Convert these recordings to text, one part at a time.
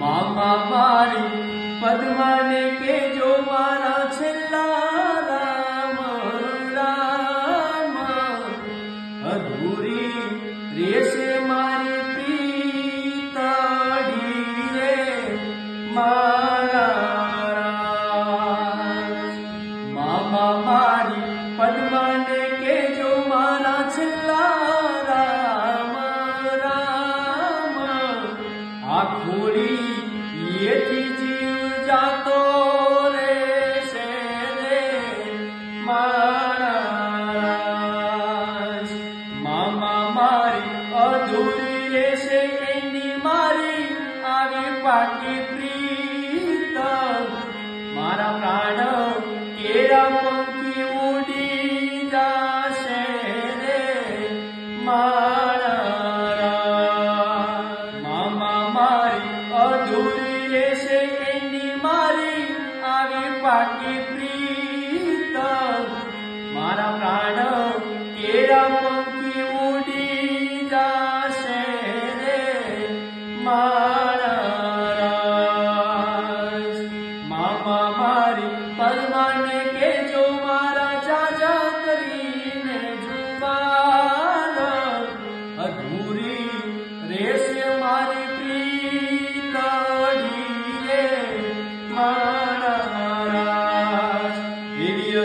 મામા મારી પદ્માને કેજો મારા છેલ્લા રામ રામ. અધૂરી રેશે ખોડી એથી જીવ જાતો રહેશે રે મારા. મામા મારી અધૂરી રહેશે, એની મારી આવી પાકી પ્રીત મારા પ્રાણ કેરા પંખી ઉડી જાશે રે મારા આવી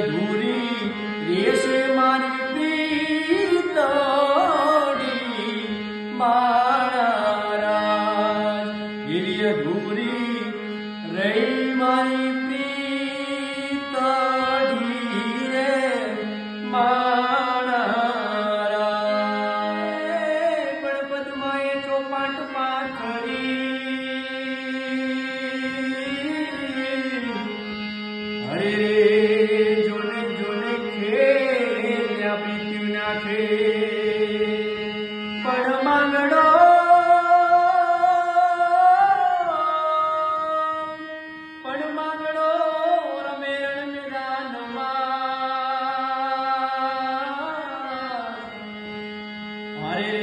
અધૂરી રેશે મારી પ્રીતડી મારા અધૂરી રહી મારી પણ માંગડો પણ માંગડો રમે મેદાનમાં અરે